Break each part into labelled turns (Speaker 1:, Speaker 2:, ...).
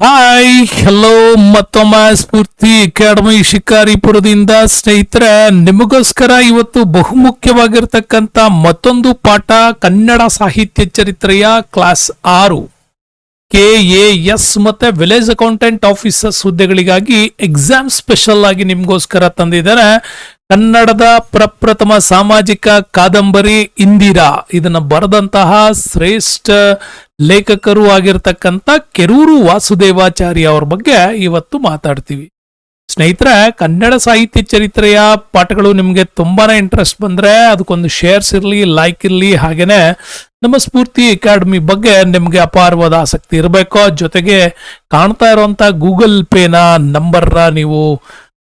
Speaker 1: Hi hello ಮತ್ತೊಮ್ಮೆ ಸ್ಫೂರ್ತಿ academy ಶಿಕಾರಿಪುರದಿಂದ ಸ್ನೇಹಿತರೆ, ನಿಮಗೋಸ್ಕರ ಇವತ್ತು ಬಹುಮುಖ್ಯವಾಗಿರ್ತಕ್ಕಂಥ ಮತ್ತೊಂದು ಪಾಠ, ಕನ್ನಡ ಸಾಹಿತ್ಯ ಚರಿತ್ರೆಯ ಕ್ಲಾಸ್ ಆರು. ಕೆ ಎ ಎಸ್ ಮತ್ತೆ ವಿಲೇಜ್ ಅಕೌಂಟೆಂಟ್ ಆಫೀಸರ್ಸ್ ಹುದ್ದೆಗಳಿಗಾಗಿ ಎಕ್ಸಾಮ್ ಸ್ಪೆಷಲ್ ಆಗಿ ನಿಮಗೋಸ್ಕರ ತಂದಿದ್ದಾರೆ. ಕನ್ನಡದ ಪ್ರಪ್ರಥಮ ಸಾಮಾಜಿಕ ಕಾದಂಬರಿ ಇಂದಿರಾ. ಇದನ್ನು ಬರೆದಂತಹ ಶ್ರೇಷ್ಠ ಲೇಖಕರು ಆಗಿರ್ತಕ್ಕಂಥ ಕೆರೂರು ವಾಸುದೇವಾಚಾರ್ಯ ಅವ್ರ ಬಗ್ಗೆ ಇವತ್ತು ಮಾತಾಡ್ತೀವಿ. ಸ್ನೇಹಿತರೆ, ಕನ್ನಡ ಸಾಹಿತ್ಯ ಚರಿತ್ರೆಯ ಪಾಠಗಳು ನಿಮಗೆ ತುಂಬಾನೇ ಇಂಟ್ರೆಸ್ಟ್ ಬಂದ್ರೆ ಅದಕ್ಕೊಂದು ಶೇರ್ಸ್ ಇರಲಿ ಲೈಕ್ ಇರಲಿ, ಹಾಗೇನೆ ನಮ್ಮ ಸ್ಫೂರ್ತಿ ಅಕಾಡೆಮಿ ಬಗ್ಗೆ ನಿಮಗೆ ಅಪಾರವಾದ ಆಸಕ್ತಿ ಇರಬೇಕು. ಜೊತೆಗೆ ಕಾಣ್ತಾ ಇರುವಂತ ಗೂಗಲ್ ಪೇನ ನಂಬರ್ನ ನೀವು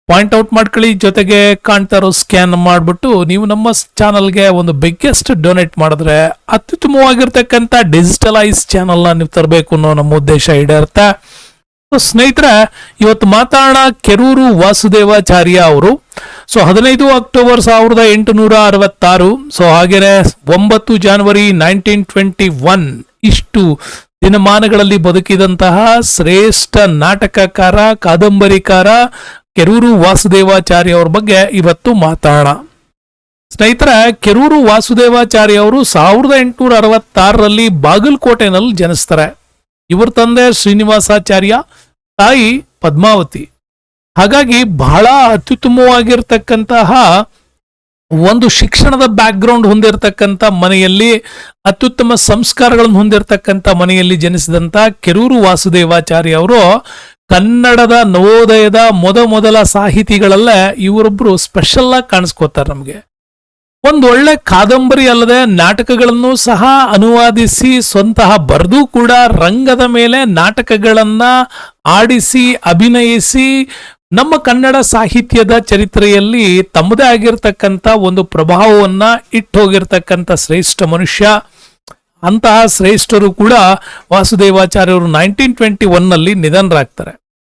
Speaker 1: ಪಾಯಿಂಟ್ ಔಟ್ ಮಾಡ್ಕೊಳ್ಳಿ, ಜೊತೆಗೆ ಕಾಣ್ತಾ ಇರೋ ಸ್ಕ್ಯಾನ್ ಮಾಡಿಬಿಟ್ಟು ನೀವು ನಮ್ಮ ಚಾನಲ್ಗೆ ಒಂದು ಬಿಗ್ಗೆಸ್ಟ್ ಡೊನೇಟ್ ಮಾಡಿದ್ರೆ ಅತ್ಯುತ್ತಮವಾಗಿರ್ತಕ್ಕಂಥ ಡಿಜಿಟಲೈಸ್ ಚಾನಲ್ನ ನೀವು ತರಬೇಕು ಅನ್ನೋ ನಮ್ಮ ಉದ್ದೇಶ ಈಡೇರುತ್ತೆ ಸ್ನೇಹಿತರ, ಇವತ್ತು ಮಾತಾಡೋಣ ಕೆರೂರು ವಾಸುದೇವಾಚಾರ್ಯ ಅವರು. ಸೊ ಹದಿನೈದು ಅಕ್ಟೋಬರ್ ಸಾವಿರದ ಎಂಟುನೂರ ಅರವತ್ತಾರು. ಸೊ ಹಾಗೇನೆ ಒಂಬತ್ತು ಜಾನ್ವರಿ ನೈನ್ಟೀನ್ ಟ್ವೆಂಟಿ ಒನ್ ಇಷ್ಟು ದಿನಮಾನಗಳಲ್ಲಿ ಬದುಕಿದಂತಹ ಶ್ರೇಷ್ಠ ನಾಟಕಕಾರ, ಕಾದಂಬರಿಕಾರ ಕೆರೂರು ವಾಸುದೇವಾಚಾರ್ಯ ಅವ್ರ ಬಗ್ಗೆ ಇವತ್ತು ಮಾತಾಡೋಣ. ಸ್ನೇಹಿತರ, ಕೆರೂರು ವಾಸುದೇವಾಚಾರ್ಯ ಅವರು ಸಾವಿರದ ಎಂಟುನೂರ ಅರವತ್ತಾರರಲ್ಲಿ ಬಾಗಲಕೋಟೆನಲ್ಲಿ ಜನಿಸ್ತಾರೆ. ಇವರ ತಂದೆ ಶ್ರೀನಿವಾಸಾಚಾರ್ಯ, ತಾಯಿ ಪದ್ಮಾವತಿ. ಹಾಗಾಗಿ ಬಹಳ ಅತ್ಯುತ್ತಮವಾಗಿರ್ತಕ್ಕಂತಹ ಒಂದು ಶಿಕ್ಷಣದ ಬ್ಯಾಕ್ ಗ್ರೌಂಡ್ ಹೊಂದಿರತಕ್ಕಂಥ ಮನೆಯಲ್ಲಿ, ಅತ್ಯುತ್ತಮ ಸಂಸ್ಕಾರಗಳನ್ನು ಹೊಂದಿರತಕ್ಕಂಥ ಮನೆಯಲ್ಲಿ ಜನಿಸಿದಂಥ ಕೆರೂರು ವಾಸುದೇವಾಚಾರ್ಯ ಅವರು ಕನ್ನಡದ ನವೋದಯದ ಮೊದಮೊದಲ ಸಾಹಿತಿಗಳಲ್ಲೇ ಇವರೊಬ್ರು ಸ್ಪೆಷಲ್ ಆಗಿ ಕಾಣಿಸ್ಕೋತಾರೆ ನಮಗೆ. ಒಂದು ಒಳ್ಳೆ ಕಾದಂಬರಿ ಅಲ್ಲದೆ ನಾಟಕಗಳನ್ನು ಸಹ ಅನುವಾದಿಸಿ ಸ್ವಂತಹ ಬರೆದು ಕೂಡ ರಂಗದ ಮೇಲೆ ನಾಟಕಗಳನ್ನ ಆಡಿಸಿ, ಅಭಿನಯಿಸಿ ನಮ್ಮ ಕನ್ನಡ ಸಾಹಿತ್ಯದ ಚರಿತ್ರೆಯಲ್ಲಿ ತಮ್ಮದೇ ಆಗಿರ್ತಕ್ಕಂಥ ಒಂದು ಪ್ರಭಾವವನ್ನ ಇಟ್ಟು ಹೋಗಿರ್ತಕ್ಕಂಥ ಶ್ರೇಷ್ಠ ಮನುಷ್ಯ ಅಂತಹ ಶ್ರೇಷ್ಠರು ಕೂಡ ವಾಸುದೇವಾಚಾರ್ಯರು ನೈನ್ಟೀನ್ ಟ್ವೆಂಟಿ ಒನ್ನಲ್ಲಿ ನಿಧನರಾಗ್ತಾರೆ.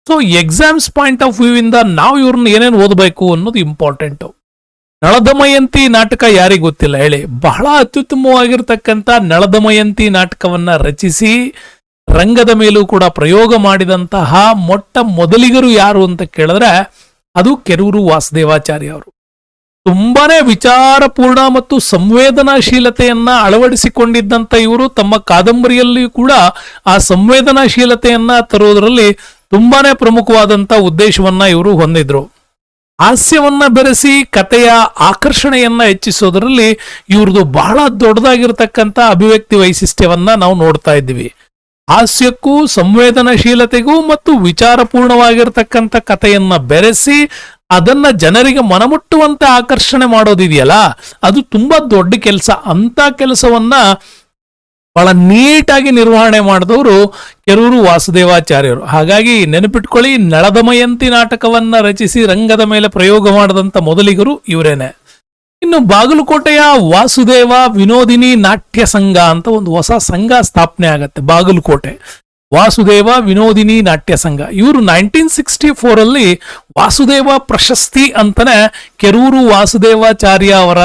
Speaker 1: So exams point of view ಇಂದ ನಾವು ಇವ್ರನ್ನ ಏನೇನು ಓದಬೇಕು ಅನ್ನೋದು ಇಂಪಾರ್ಟೆಂಟು ನಳದಮಯಂತಿ ನಾಟಕ ಯಾರಿಗೆ ಗೊತ್ತಿಲ್ಲ ಹೇಳಿ. ಬಹಳ ಅತ್ಯುತ್ತಮವಾಗಿರ್ತಕ್ಕಂಥ ನಳದಮಯಂತಿ ನಾಟಕವನ್ನ ರಚಿಸಿ, ರಂಗದ ಮೇಲೂ ಕೂಡ ಪ್ರಯೋಗ ಮಾಡಿದಂತಹ ಮೊಟ್ಟ ಮೊದಲಿಗರು ಯಾರು ಅಂತ ಕೇಳಿದ್ರೆ ಅದು ಕೆರೂರು ವಾಸುದೇವಾಚಾರ್ಯ ಅವರು. ತುಂಬಾನೇ ವಿಚಾರಪೂರ್ಣ ಮತ್ತು ಸಂವೇದನಾಶೀಲತೆಯನ್ನ ಅಳವಡಿಸಿಕೊಂಡಿದ್ದಂತ ಇವರು ತಮ್ಮ ಕಾದಂಬರಿಯಲ್ಲಿಯೂ ಕೂಡ ಆ ಸಂವೇದನಾಶೀಲತೆಯನ್ನ ತರುವುದರಲ್ಲಿ ತುಂಬಾನೇ ಪ್ರಮುಖವಾದಂತ ಉದ್ದೇಶವನ್ನ ಇವರು ಹೊಂದಿದ್ರು. ಹಾಸ್ಯವನ್ನ ಬೆರೆಸಿ ಕಥೆಯ ಆಕರ್ಷಣೆಯನ್ನ ಹೆಚ್ಚಿಸೋದರಲ್ಲಿ ಇವ್ರದ್ದು ಬಹಳ ದೊಡ್ಡದಾಗಿರ್ತಕ್ಕಂಥ ಅಭಿವ್ಯಕ್ತಿ ವೈಶಿಷ್ಟ್ಯವನ್ನ ನಾವು ನೋಡ್ತಾ ಇದ್ದೀವಿ. ಹಾಸ್ಯಕ್ಕೂ ಸಂವೇದನಾಶೀಲತೆಗೂ ಮತ್ತು ವಿಚಾರಪೂರ್ಣವಾಗಿರ್ತಕ್ಕಂಥ ಕಥೆಯನ್ನ ಬೆರೆಸಿ ಅದನ್ನ ಜನರಿಗೆ ಮನಮುಟ್ಟುವಂತೆ ಆಕರ್ಷಣೆ ಮಾಡೋದಿದೆಯಲ್ಲ, ಅದು ತುಂಬಾ ದೊಡ್ಡ ಕೆಲಸ. ಅಂತ ಕೆಲಸವನ್ನ ಬಹಳ ನೀಟಾಗಿ ನಿರ್ವಹಣೆ ಮಾಡಿದವರು ಕೆರೂರು ವಾಸುದೇವಾಚಾರ್ಯರು. ಹಾಗಾಗಿ ನೆನಪಿಟ್ಕೊಳ್ಳಿ ನಳದಮಯಂತಿ ನಾಟಕವನ್ನ ರಚಿಸಿ ರಂಗದ ಮೇಲೆ ಪ್ರಯೋಗ ಮಾಡಿದಂತ ಮೊದಲಿಗರು ಇವರೇನೆ. ಇನ್ನು ಬಾಗಲಕೋಟೆಯ ವಾಸುದೇವ ವಿನೋದಿನಿ ನಾಟ್ಯ ಸಂಘ ಅಂತ ಒಂದು ಹೊಸ ಸಂಘ ಸ್ಥಾಪನೆ ಆಗತ್ತೆ, ಬಾಗಲಕೋಟೆ. ವಾಸುದೇವ ವಿನೋದಿನಿ ನಾಟ್ಯ ಸಂಘ. ಇವರು ನೈನ್ಟೀನ್ ಸಿಕ್ಸ್ಟಿ ಫೋರಲ್ಲಿ ವಾಸುದೇವ ಪ್ರಶಸ್ತಿ ಅಂತಾನೆ ಕೆರೂರು ವಾಸುದೇವಾಚಾರ್ಯ ಅವರ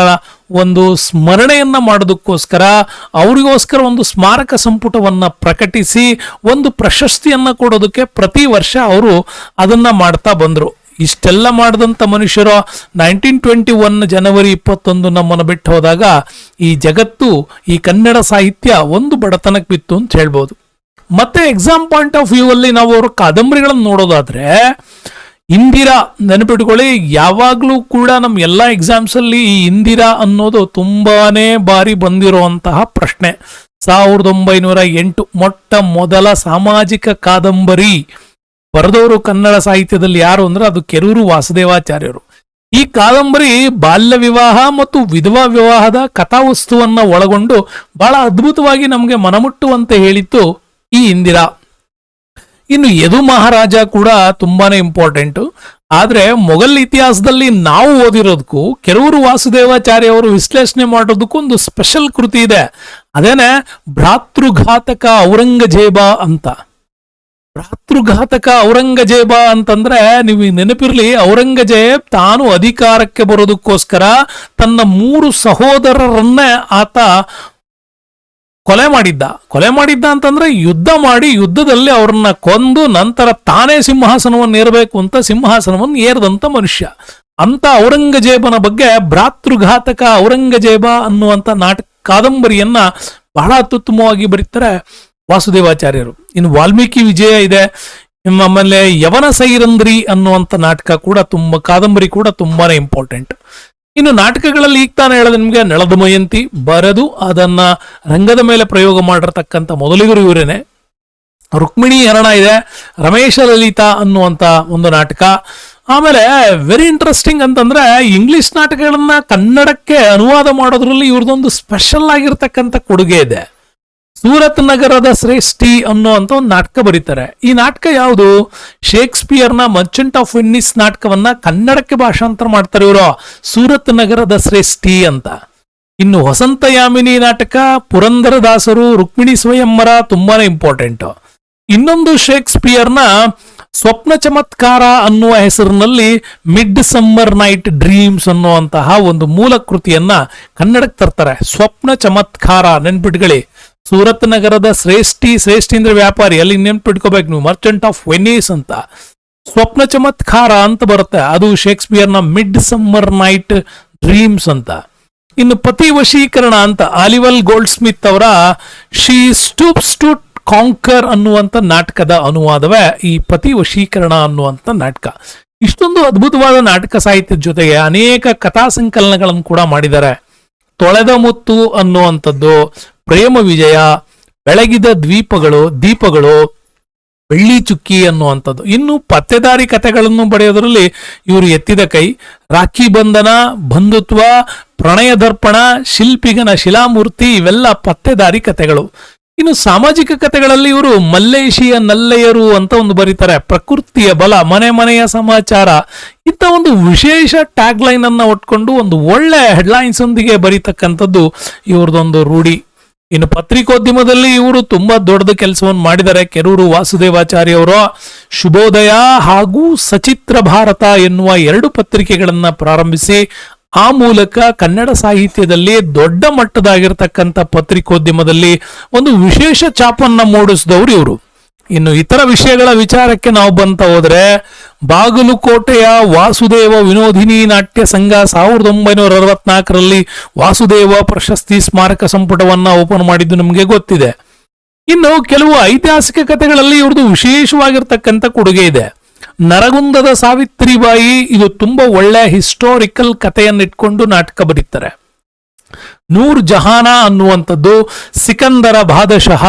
Speaker 1: ಒಂದು ಸ್ಮರಣೆಯನ್ನ ಮಾಡೋದಕ್ಕೋಸ್ಕರ ಅವರಿಗೋಸ್ಕರ ಒಂದು ಸ್ಮಾರಕ ಸಂಪುಟವನ್ನ ಪ್ರಕಟಿಸಿ ಒಂದು ಪ್ರಶಸ್ತಿಯನ್ನ ಕೊಡೋದಕ್ಕೆ ಪ್ರತಿ ವರ್ಷ ಅವರು ಅದನ್ನ ಮಾಡ್ತಾ ಬಂದರು. ಇಷ್ಟೆಲ್ಲ ಮಾಡಿದಂಥ ಮನುಷ್ಯರು ನೈನ್ಟೀನ್ ಟ್ವೆಂಟಿ ಒನ್ ಜನವರಿ ಇಪ್ಪತ್ತೊಂದು ನಮ್ಮನ್ನು ಬಿಟ್ಟು ಹೋದಾಗ ಈ ಜಗತ್ತು, ಈ ಕನ್ನಡ ಸಾಹಿತ್ಯ ಒಂದು ಬಡತನಕ್ಕೆ ಬಿತ್ತು ಅಂತ ಹೇಳ್ಬೋದು. ಮತ್ತೆ ಎಕ್ಸಾಮ್ ಪಾಯಿಂಟ್ ಆಫ್ ವ್ಯೂ ಅಲ್ಲಿ ನಾವು ಅವರ ಕಾದಂಬರಿಗಳನ್ನು ನೋಡೋದಾದ್ರೆ, ಇಂದಿರಾ ನೆನಪಿಟ್ಕೊಳ್ಳಿ, ಯಾವಾಗಲೂ ಕೂಡ ನಮ್ಮ ಎಲ್ಲ ಎಕ್ಸಾಮ್ಸ್ ಅಲ್ಲಿ ಈ ಇಂದಿರಾ ಅನ್ನೋದು ತುಂಬಾನೇ ಬಾರಿ ಬಂದಿರುವಂತಹ ಪ್ರಶ್ನೆ. ಸಾವಿರದ ಒಂಬೈನೂರ ಎಂಟು ಮೊಟ್ಟ ಮೊದಲ ಸಾಮಾಜಿಕ ಕಾದಂಬರಿ ಬರೆದವರು ಕನ್ನಡ ಸಾಹಿತ್ಯದಲ್ಲಿ ಯಾರು ಅಂದ್ರೆ ಅದು ಕೆರೂರು ವಾಸುದೇವಾಚಾರ್ಯರು. ಈ ಕಾದಂಬರಿ ಬಾಲ್ಯ ವಿವಾಹ ಮತ್ತು ವಿಧವಾ ವಿವಾಹದ ಕಥಾವಸ್ತುವನ್ನ ಒಳಗೊಂಡು ಬಹಳ ಅದ್ಭುತವಾಗಿ ನಮಗೆ ಮನಮುಟ್ಟುವಂತೆ ಹೇಳಿತ್ತು ಈ ಇಂದಿರಾ. ಇನ್ನು ಯದು ಮಹಾರಾಜ ಕೂಡ ತುಂಬಾನೇ ಇಂಪಾರ್ಟೆಂಟ್ ಆದ್ರೆ ಮೊಘಲ್ ಇತಿಹಾಸದಲ್ಲಿ ನಾವು ಓದಿರೋದಕ್ಕೂ ಕೆರೂರು ವಾಸುದೇವಾಚಾರ್ಯ ಅವರು ವಿಶ್ಲೇಷಣೆ ಮಾಡೋದಕ್ಕೂ ಒಂದು ಸ್ಪೆಷಲ್ ಕೃತಿ ಇದೆ. ಅದೇನೆ ಭ್ರಾತೃಘಾತಕ ಔರಂಗಜೇಬ ಅಂತ. ಭ್ರಾತೃಘಾತಕ ಔರಂಗಜೇಬ ಅಂತಂದ್ರೆ ನೀವು ನೆನಪಿರ್ಲಿ ಔರಂಗಜೇಬ್ ತಾನು ಅಧಿಕಾರಕ್ಕೆ ಬರೋದಕ್ಕೋಸ್ಕರ ತನ್ನ ಮೂರು ಸಹೋದರರನ್ನೇ ಆತ ಕೊಲೆ ಮಾಡಿದ್ದ. ಕೊಲೆ ಮಾಡಿದ್ದ ಅಂತಂದ್ರೆ ಯುದ್ಧ ಮಾಡಿ ಯುದ್ಧದಲ್ಲಿ ಅವ್ರನ್ನ ಕೊಂದು ನಂತರ ತಾನೇ ಸಿಂಹಾಸನವನ್ನು ಏರಬೇಕು ಅಂತ ಸಿಂಹಾಸನವನ್ನು ಏರದಂತ ಮನುಷ್ಯ. ಅಂತ ಔರಂಗಜೇಬನ ಬಗ್ಗೆ ಭ್ರಾತೃಘಾತಕ ಔರಂಗಜೇಬ ಅನ್ನುವಂತ ನಾಟಕ ಕಾದಂಬರಿಯನ್ನ ಬಹಳ ಅತ್ಯುತ್ತಮವಾಗಿ ಬರೀತಾರೆ ವಾಸುದೇವಾಚಾರ್ಯರು. ಇನ್ನು ವಾಲ್ಮೀಕಿ ವಿಜಯ ಇದೆ. ಆಮೇಲೆ ಯವನ ಸೈರಂದ್ರಿ ಅನ್ನುವಂಥ ನಾಟಕ ಕೂಡ ತುಂಬ, ಕಾದಂಬರಿ ಕೂಡ ತುಂಬಾನೇ ಇಂಪಾರ್ಟೆಂಟ್ ಇನ್ನು ನಾಟಕಗಳಲ್ಲಿ ಈಗ ತಾನೇ ಹೇಳೋದು ನಿಮಗೆ, ನೆಲದ ಮಯಂತಿ, ಬರೆದು, ಅದನ್ನ ರಂಗದ ಮೇಲೆ ಪ್ರಯೋಗ ಮಾಡಿರತಕ್ಕಂಥ ಮೊದಲಿಗರು ಇವರೇನೆ. ರುಕ್ಮಿಣಿ ಹರಣ ಇದೆ, ರಮೇಶ ಲಲಿತಾ ಅನ್ನುವಂಥ ಒಂದು ನಾಟಕ. ಆಮೇಲೆ ವೆರಿ ಇಂಟ್ರೆಸ್ಟಿಂಗ್ ಅಂತಂದ್ರೆ ಇಂಗ್ಲಿಷ್ ನಾಟಕಗಳನ್ನ ಕನ್ನಡಕ್ಕೆ ಅನುವಾದ ಮಾಡೋದ್ರಲ್ಲಿ ಇವ್ರದ್ದೊಂದು ಸ್ಪೆಷಲ್ ಆಗಿರ್ತಕ್ಕಂಥ ಕೊಡುಗೆ ಇದೆ. ಸೂರತ್ ನಗರದ ಶ್ರೇಷ್ಠಿ ಅನ್ನೋ ಅಂತ ಒಂದು ನಾಟಕ ಬರೀತಾರೆ. ಈ ನಾಟಕ ಯಾವುದು? ಶೇಕ್ಸ್ಪಿಯರ್ನ ಮರ್ಚೆಂಟ್ ಆಫ್ ವೆನ್ನಿಸ್ ನಾಟಕವನ್ನ ಕನ್ನಡಕ್ಕೆ ಭಾಷಾಂತರ ಮಾಡ್ತಾರೆ ಇವರು. ಸೂರತ್ ನಗರದ ಶ್ರೇಷ್ಠಿ ಅಂತ. ಇನ್ನು ವಸಂತಯಾಮಿನಿ ನಾಟಕ ಪುರಂದರದಾಸರು ರುಕ್ಮಿಣಿ ಸ್ವಯಂವರ ತುಂಬಾನೇ ಇಂಪಾರ್ಟೆಂಟ್ ಇನ್ನೊಂದು ಶೇಕ್ಸ್ಪಿಯರ್ನ ಸ್ವಪ್ನ ಚಮತ್ಕಾರ ಅನ್ನುವ ಹೆಸರಿನಲ್ಲಿ ಮಿಡ್ ಸಮ್ಮರ್ ನೈಟ್ ಡ್ರೀಮ್ಸ್ ಅನ್ನುವಂತಹ ಒಂದು ಮೂಲ ಕೃತಿಯನ್ನ ಕನ್ನಡಕ್ಕೆ ತರ್ತಾರೆ. ಸ್ವಪ್ನ ಚಮತ್ಕಾರ ನೆನ್ಪಿಟ್ಕೊಳ್ಳಿ. ಸೂರತ್ ನಗರದ ಶ್ರೇಷ್ಠಿ ಶ್ರೇಷ್ಠಿ ಅಂದ್ರೆ ವ್ಯಾಪಾರಿ, ಅಲ್ಲಿ ನೆನ್ಪಿಟ್ಕೋಬೇಕು ನೀವು? ಮರ್ಚೆಂಟ್ ಆಫ್ ವೆನೀಸ್ ಅಂತ. ಸ್ವಪ್ನ ಚಮತ್ಕಾರ ಅಂತ ಬರುತ್ತೆ. ಅದು ಶೇಕ್ಸ್ಪಿಯರ್ನ ಮಿಡ್ ಸಮ್ಮರ್ ನೈಟ್ ಡ್ರೀಮ್ಸ್ ಅಂತ. ಇನ್ನು ಪತಿ ವಶೀಕರಣ ಅಂತ, ಆಲಿವಲ್ ಗೋಲ್ಡ್ ಸ್ಮಿತ್ ಅವರ ಶಿ ಸ್ಟೂಪ್ಸ್ ಟು ಕಾಂಕರ್ ಅನ್ನುವಂಥ ನಾಟಕದ ಅನುವಾದವೇ ಈ ಪತಿ ವಶೀಕರಣ ಅನ್ನುವಂಥ ನಾಟಕ. ಇಷ್ಟೊಂದು ಅದ್ಭುತವಾದ ನಾಟಕ ಸಾಹಿತ್ಯದ ಜೊತೆಗೆ ಅನೇಕ ಕಥಾ ಸಂಕಲನಗಳನ್ನು ಕೂಡ ಮಾಡಿದ್ದಾರೆ. ತೊಳೆದ ಮುತ್ತು ಅನ್ನುವಂಥದ್ದು ಪ್ರೇಮ ವಿಜಯ, ಬೆಳಗಿದ ದ್ವೀಪಗಳು, ದೀಪಗಳು, ಬೆಳ್ಳಿ ಚುಕ್ಕಿ ಅನ್ನುವಂಥದ್ದು. ಇನ್ನು ಪತ್ತೆದಾರಿ ಕಥೆಗಳನ್ನು ಬರೆಯೋದರಲ್ಲಿ ಇವರು ಎತ್ತಿದ ಕೈ, ರಾಖಿ ಬಂಧನ, ಬಂಧುತ್ವ, ಪ್ರಣಯ ದರ್ಪಣ, ಶಿಲ್ಪಿಗನ ಶಿಲಾಮೂರ್ತಿ, ಇವೆಲ್ಲ ಪತ್ತೆದಾರಿ ಕಥೆಗಳು. ಇನ್ನು ಸಾಮಾಜಿಕ ಕಥೆಗಳಲ್ಲಿ ಇವರು ಮಲ್ಲೇಶಿಯ ನಲ್ಲೆಯರು ಅಂತ ಒಂದು ಬರೀತಾರೆ. ಪ್ರಕೃತಿಯ ಬಲ, ಮನೆ ಮನೆಯ ಸಮಾಚಾರ. ಇಂಥ ಒಂದು ವಿಶೇಷ ಟ್ಯಾಗ್ ಲೈನ್ ಅನ್ನ ಒಟ್ಕೊಂಡು ಒಂದು ಒಳ್ಳೆ ಹೆಡ್ಲೈನ್ಸ್ ಒಂದಿಗೆ ಬರೀತಕ್ಕಂಥದ್ದು ಇವ್ರದೊಂದು ರೂಢಿ. ಇನ್ನು ಪತ್ರಿಕೋದ್ಯಮದಲ್ಲಿ ಇವರು ತುಂಬಾ ದೊಡ್ಡ ಕೆಲಸವನ್ನು ಮಾಡಿದ್ದಾರೆ. ಕೆರೂರು ವಾಸುದೇವಾಚಾರ್ಯ ಅವರು ಶುಭೋದಯ ಹಾಗೂ ಸಚಿತ್ರ ಭಾರತ ಎನ್ನುವ ಎರಡು ಪತ್ರಿಕೆಗಳನ್ನ ಪ್ರಾರಂಭಿಸಿ, ಆ ಮೂಲಕ ಕನ್ನಡ ಸಾಹಿತ್ಯದಲ್ಲಿ ದೊಡ್ಡ ಮಟ್ಟದಾಗಿರ್ತಕ್ಕಂಥ ಪತ್ರಿಕೋದ್ಯಮದಲ್ಲಿ ಒಂದು ವಿಶೇಷ ಚಾಪನ್ನ ಮೂಡಿಸಿದವರು ಇವರು. ಇನ್ನು ಇತರ ವಿಷಯಗಳ ವಿಚಾರಕ್ಕೆ ನಾವು ಬಂತ ಹೋದ್ರೆ ಬಾಗಲುಕೋಟೆಯ ವಾಸುದೇವ ವಿನೋದಿನಿ ನಾಟ್ಯ ಸಂಘ ಸಾವಿರದ ಒಂಬೈನೂರ ಅರವತ್ನಾಲ್ಕರಲ್ಲಿ ವಾಸುದೇವ ಪ್ರಶಸ್ತಿ ಸ್ಮಾರಕ ಸಂಪುಟವನ್ನು ಓಪನ್ ಮಾಡಿದ್ದು ನಮಗೆ ಗೊತ್ತಿದೆ. ಇನ್ನು ಕೆಲವು ಐತಿಹಾಸಿಕ ಕಥೆಗಳಲ್ಲಿ ಇವ್ರದ್ದು ವಿಶೇಷವಾಗಿರ್ತಕ್ಕಂಥ ಕೊಡುಗೆ ಇದೆ. ನರಗುಂದದ ಸಾವಿತ್ರಿಬಾಯಿ ಇದು ತುಂಬಾ ಒಳ್ಳೆಯ ಹಿಸ್ಟೋರಿಕಲ್ ಕಥೆಯನ್ನು ಇಟ್ಕೊಂಡು ನಾಟಕ ಬರೀತಾರೆ. ನೂರ್ ಜಹಾನ ಅನ್ನುವಂಥದ್ದು ಸಿಕಂದರ ಬಾದಶಃ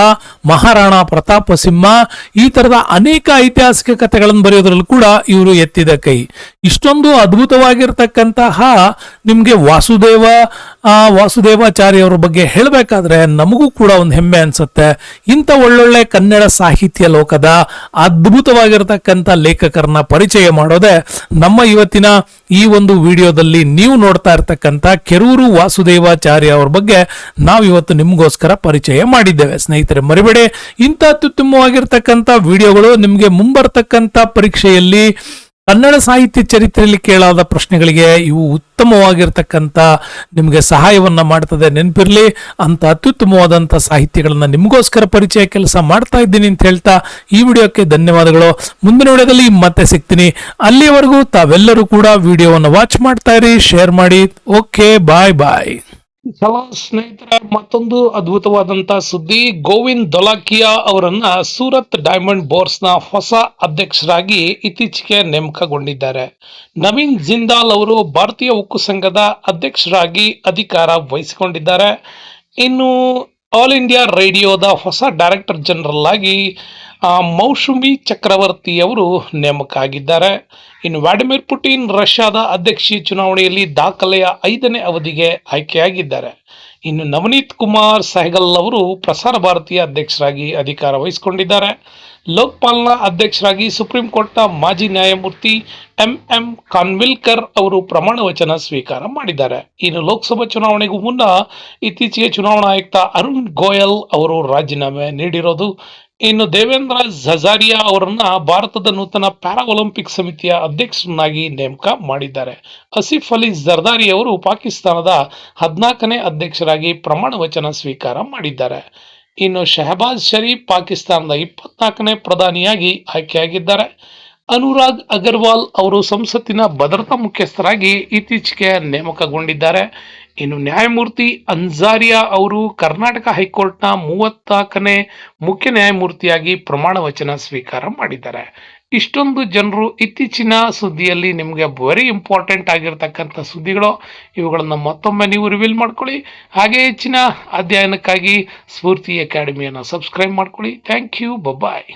Speaker 1: ಮಹಾರಾಣಾ ಪ್ರತಾಪ ಸಿಂಹ, ಈ ಥರದ ಅನೇಕ ಐತಿಹಾಸಿಕ ಕಥೆಗಳನ್ನು ಬರೆಯೋದ್ರಲ್ಲಿ ಕೂಡ ಇವರು ಎತ್ತಿದ ಕೈ. ಇಷ್ಟೊಂದು ಅದ್ಭುತವಾಗಿರ್ತಕ್ಕಂತಹ ನಿಮಗೆ ವಾಸುದೇವ ಆ, ವಾಸುದೇವಾಚಾರ್ಯ ಅವರ ಬಗ್ಗೆ ಹೇಳಬೇಕಾದ್ರೆ ನಮಗೂ ಕೂಡ ಒಂದು ಹೆಮ್ಮೆ ಅನ್ಸುತ್ತೆ. ಇಂಥ ಒಳ್ಳೊಳ್ಳೆ ಕನ್ನಡ ಸಾಹಿತ್ಯ ಲೋಕದ ಅದ್ಭುತವಾಗಿರ್ತಕ್ಕಂಥ ಲೇಖಕರನ್ನ ಪರಿಚಯ ಮಾಡೋದೇ ನಮ್ಮ ಇವತ್ತಿನ ಈ ಒಂದು ವಿಡಿಯೋದಲ್ಲಿ ನೀವು ನೋಡ್ತಾ ಇರ್ತಕ್ಕಂಥ ಕೆರೂರು ವಾಸುದೇವಾಚಾರ್ಯ ಅವ್ರ ಬಗ್ಗೆ ನಾವು ಇವತ್ತು ನಿಮಗೋಸ್ಕರ ಪರಿಚಯ ಮಾಡಿದ್ದೇವೆ. ಸ್ನೇಹಿತರೆ ಮರಿಬೇಡಿ. ಇಂಥ ಅತ್ಯುತ್ತಮವಾಗಿರ್ತಕ್ಕಂಥ ವಿಡಿಯೋಗಳು ನಿಮಗೆ ಮುಂಬರ್ತಕ್ಕಂಥ ಪರೀಕ್ಷೆಯಲ್ಲಿ ಕನ್ನಡ ಸಾಹಿತ್ಯ ಚರಿತ್ರೆಯಲ್ಲಿ ಕೇಳಾದ ಪ್ರಶ್ನೆಗಳಿಗೆ ಇವು ಉತ್ತಮವಾಗಿರ್ತಕ್ಕಂಥ ನಿಮಗೆ ಸಹಾಯವನ್ನ ಮಾಡ್ತದೆ, ನೆನಪಿರಲಿ. ಅಂತ ಅತ್ಯುತ್ತಮವಾದಂಥ ಸಾಹಿತ್ಯಗಳನ್ನ ನಿಮಗೋಸ್ಕರ ಪರಿಚಯ ಕೆಲಸ ಮಾಡ್ತಾ ಇದ್ದೀನಿ ಅಂತ ಹೇಳ್ತಾ ಈ ವಿಡಿಯೋಕ್ಕೆ ಧನ್ಯವಾದಗಳು. ಮುಂದಿನ ವಿಡಿಯೋದಲ್ಲಿ ಮತ್ತೆ ಸಿಗ್ತೀನಿ. ಅಲ್ಲಿಯವರೆಗೂ ತಾವೆಲ್ಲರೂ ಕೂಡ ವಿಡಿಯೋವನ್ನು ವಾಚ್ ಮಾಡ್ತಾ ಇರಿ, ಶೇರ್ ಮಾಡಿ. ಓಕೆ, ಬಾಯ್ ಬಾಯ್. ಹಲೋ ಸ್ನೇಹಿತರೆ, ಮತ್ತೊಂದು ಅದ್ಭುತವಾದಂತ ಸುದ್ದಿ. ಗೋವಿಂದ್ ದೊಲಾಕಿಯಾ ಅವರನ್ನ ಸೂರತ್ ಡೈಮಂಡ್ ಬೋರ್ಸ್ನ ಹೊಸ ಅಧ್ಯಕ್ಷರಾಗಿ ಇತ್ತೀಚೆಗೆ ನೇಮಕಗೊಂಡಿದ್ದಾರೆ. ನವೀನ್ ಜಿಂದಾಲ್ ಅವರು ಭಾರತೀಯ ಉಕ್ಕು ಸಂಘದ ಅಧ್ಯಕ್ಷರಾಗಿ ಅಧಿಕಾರ ವಹಿಸಿಕೊಂಡಿದ್ದಾರೆ. ಇನ್ನು ಆಲ್ ಇಂಡಿಯಾ ರೇಡಿಯೋದ ಹೊಸ ಡೈರೆಕ್ಟರ್ ಜನರಲ್ ಆಗಿ ಆ, ಮೌಸುಮಿ ಚಕ್ರವರ್ತಿ ಅವರು ನೇಮಕ ಆಗಿದ್ದಾರೆ ಇನ್ನು ವ್ಲಾಡಿಮಿರ್ ಪುಟಿನ್ ರಷ್ಯಾದ ಅಧ್ಯಕ್ಷೀಯ ಚುನಾವಣೆಯಲ್ಲಿ ದಾಖಲೆಯ ಐದನೇ ಅವಧಿಗೆ ಆಯ್ಕೆಯಾಗಿದ್ದಾರೆ. ಇನ್ನು ನವನೀತ್ ಕುಮಾರ್ ಸೆಹಗಲ್ ಅವರು ಪ್ರಸಾರ ಭಾರತೀಯ ಅಧ್ಯಕ್ಷರಾಗಿ ಅಧಿಕಾರ ವಹಿಸಿಕೊಂಡಿದ್ದಾರೆ. ಲೋಕ್ಪಾಲ್ನ ಅಧ್ಯಕ್ಷರಾಗಿ ಸುಪ್ರೀಂ ಕೋರ್ಟ್ನ ಮಾಜಿ ನ್ಯಾಯಮೂರ್ತಿ ಎಂ ಎಂ ಖಾನ್ವಿಲ್ಕರ್ ಅವರು ಪ್ರಮಾಣ ವಚನ ಸ್ವೀಕಾರ ಮಾಡಿದ್ದಾರೆ. ಇನ್ನು ಲೋಕಸಭಾ ಚುನಾವಣೆಗೂ ಮುನ್ನ ಇತ್ತೀಚೆಗೆ ಚುನಾವಣಾ ಆಯುಕ್ತ ಅರುಣ್ ಗೋಯಲ್ ಅವರು ರಾಜೀನಾಮೆ ನೀಡಿರೋದು ಇನ್ನು ದೇವೇಂದ್ರ ಝಜಾರಿಯಾ ಅವರನ್ನ ಭಾರತದ ನೂತನ ಪ್ಯಾರಾ ಒಲಿಂಪಿಕ್ ಸಮಿತಿಯ ಅಧ್ಯಕ್ಷರನ್ನಾಗಿ ನೇಮಕ ಮಾಡಿದ್ದಾರೆ. ಅಸಿಫ್ ಅಲಿ ಜರ್ದಾರಿ ಅವರು ಪಾಕಿಸ್ತಾನದ ಹದಿನಾಲ್ಕನೇ ಅಧ್ಯಕ್ಷರಾಗಿ ಪ್ರಮಾಣ ವಚನ ಸ್ವೀಕಾರ ಮಾಡಿದ್ದಾರೆ. ಇನ್ನು ಶಹಬಾಜ್ ಶರೀಫ್ ಪಾಕಿಸ್ತಾನದ ಇಪ್ಪತ್ನಾಲ್ಕನೇ ಪ್ರಧಾನಿಯಾಗಿ ಆಯ್ಕೆಯಾಗಿದ್ದಾರೆ. ಅನುರಾಗ್ ಅಗರ್ವಾಲ್ ಅವರು ಸಂಸತ್ತಿನ ಭದ್ರತಾ ಮುಖ್ಯಸ್ಥರಾಗಿ ಇತ್ತೀಚೆಗೆ ನೇಮಕಗೊಂಡಿದ್ದಾರೆ. ಇನ್ನು ನ್ಯಾಯಮೂರ್ತಿ ಅನ್ಸಾರಿಯಾ ಅವರು ಕರ್ನಾಟಕ ಹೈಕೋರ್ಟ್ನ ಮೂವತ್ತಾಲ್ಕನೇ ಮುಖ್ಯ ನ್ಯಾಯಮೂರ್ತಿಯಾಗಿ ಪ್ರಮಾಣ ವಚನ ಸ್ವೀಕಾರ ಮಾಡಿದ್ದಾರೆ. ಇಷ್ಟೊಂದು ಜನರು ಇತ್ತೀಚಿನ ಸುದ್ದಿಯಲ್ಲಿ ನಿಮಗೆ ವೆರಿ ಇಂಪಾರ್ಟೆಂಟ್ ಆಗಿರ್ತಕ್ಕಂಥ ಸುದ್ದಿಗಳು, ಇವುಗಳನ್ನು ಮತ್ತೊಮ್ಮೆ ನೀವು ರಿವೀಲ್ ಮಾಡ್ಕೊಳ್ಳಿ. ಹಾಗೆ ಹೆಚ್ಚಿನ ಅಧ್ಯಯನಕ್ಕಾಗಿ ಸ್ಫೂರ್ತಿ ಅಕಾಡೆಮಿಯನ್ನು ಸಬ್ಸ್ಕ್ರೈಬ್ ಮಾಡ್ಕೊಳ್ಳಿ. Thank you bye bye